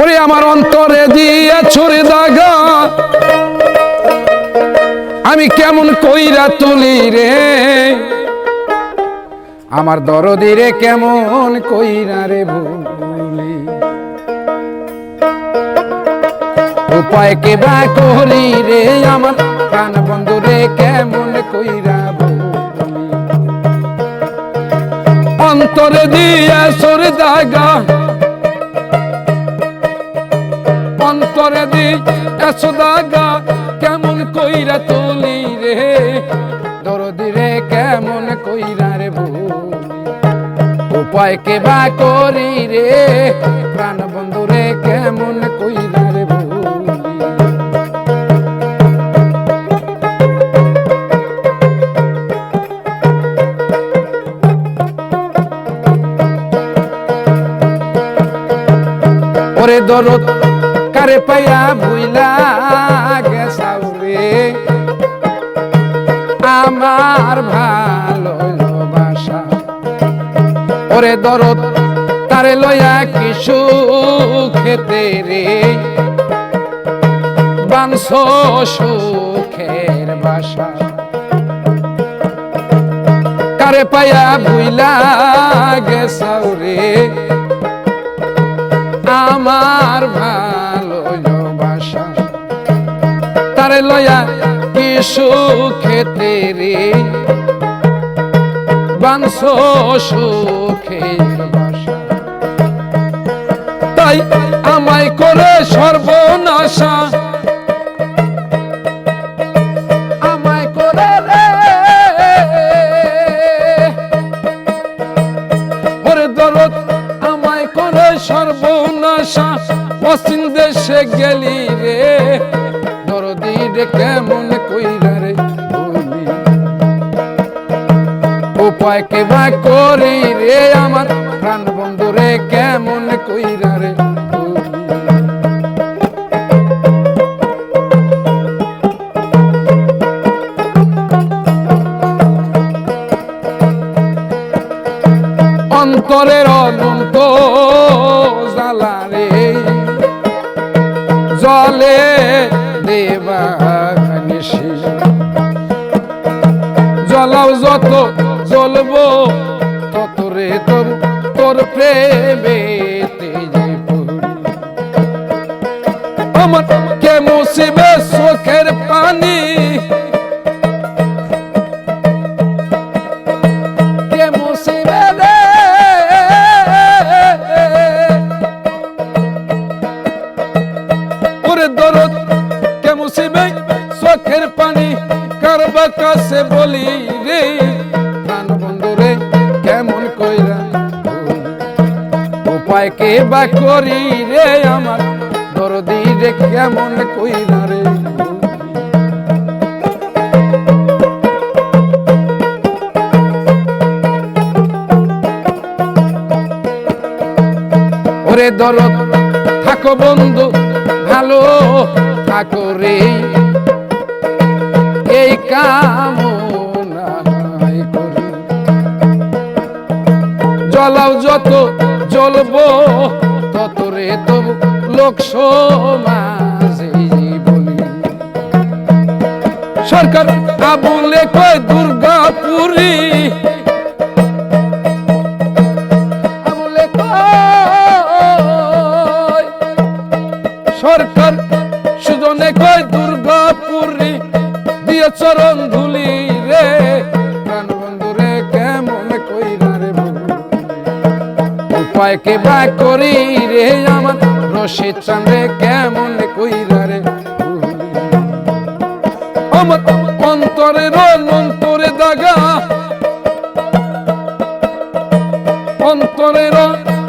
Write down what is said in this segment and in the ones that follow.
ওরে আমার অন্তরে দিয়ে ছুরি দাগা আমি কেমন কইরা তুলি রে? আমার দরদি রে কেমন কইরা রে ভুলি? উপায় কে বা করি রে? আমার কান বন্ধু রে কেমন কইরা বলি অন্তরে দিয়ে সরে দাগা অন্তরে দি এসো দাগা কেমন কইরা তুলি রে? দরদি রে কেমন কইরা রে ভুলি উপায় কে বা করি রে? প্রাণ বন্ধু রে কেমন কইরা রে ভুলি ওরে দরদ কারে পাইয়া ভুইলা গেছাউরে আমার ভালোবাসা। ওরে দরদ, তারে লয়া কিছু খেতে রে? বাংশ সুখের বাসা। কারে পাইয়া ভুইলা আমার সুখেতে রে। বাসা তাই আমায় করে সর্বনাশা। আমায় সর্বনাশা। পশ্চিম দেশে গেলি রে। রে কেমন কইরা রে বলি? উপায় কে বা করি রে আমার? প্রাণ বন্ধু রে কেমন কইরা রে অন্তরের অনন্ত জ্বালা রে, জলে জলাও যত জ্বলবো তত রে তোর তোর প্রেমে আমার কে মুসিবে চোখের পানি? কাছে বলি রে, প্রাণ বন্ধু রে, কেমন কইরা উপায় কে বা করি রে আমার? দরদি রে কেমন কইরা রে? ওরে দরদ, থাকো বন্ধু, ভালো থাকো রে। এই কামনাই জলাও যত জ্বলবো, তত রে তো লোক সরকার আবুলে কয় দুর্গাপুরী। সরকার সুজনে কয় দুর্গাপুরি। দিয়ে চরণ ধুলি উপায় কে বা করি রে আমার রশিদ চান্দে কেমন কইরা রে অন্তরে দাগা।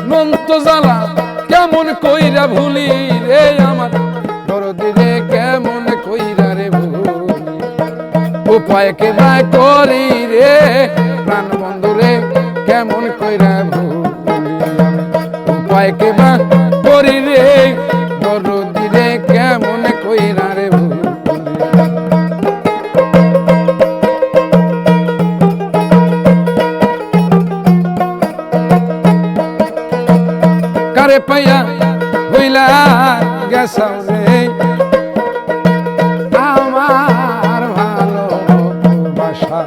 নন্ত জ্বালা কেমন কইরা ভুলি রে আমার দরদি রে কেমন কইরা রে ভুলি। উপায় কে বা করি রে প্রাণ বন্ধু রে কেমন কইরা ভুলি। উপায় কে বা করি রে, দরদি রে, কেমন কইরা রে কারে পাইয়া হইলা গেছাও রে। আমার ভালোবাসা।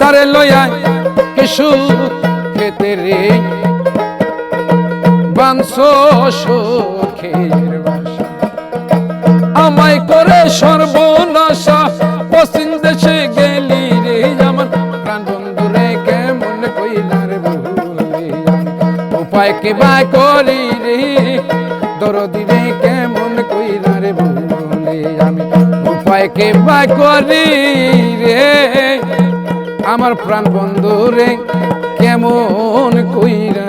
তারে লইয়া কিছু খেতে রে বাংশ সুখের বাসা। আমায় করে সর্বনাশা, পশ্চিম দেশে গেলি রে আমার প্রাণ বন্ধু রে কেমন কইলার উপায় কে বাই করি রে? দরদি রে কেমন কইলার আমি উপায় কে বাই করি রে? আমার প্রাণ বন্ধু রে কেমন কইরা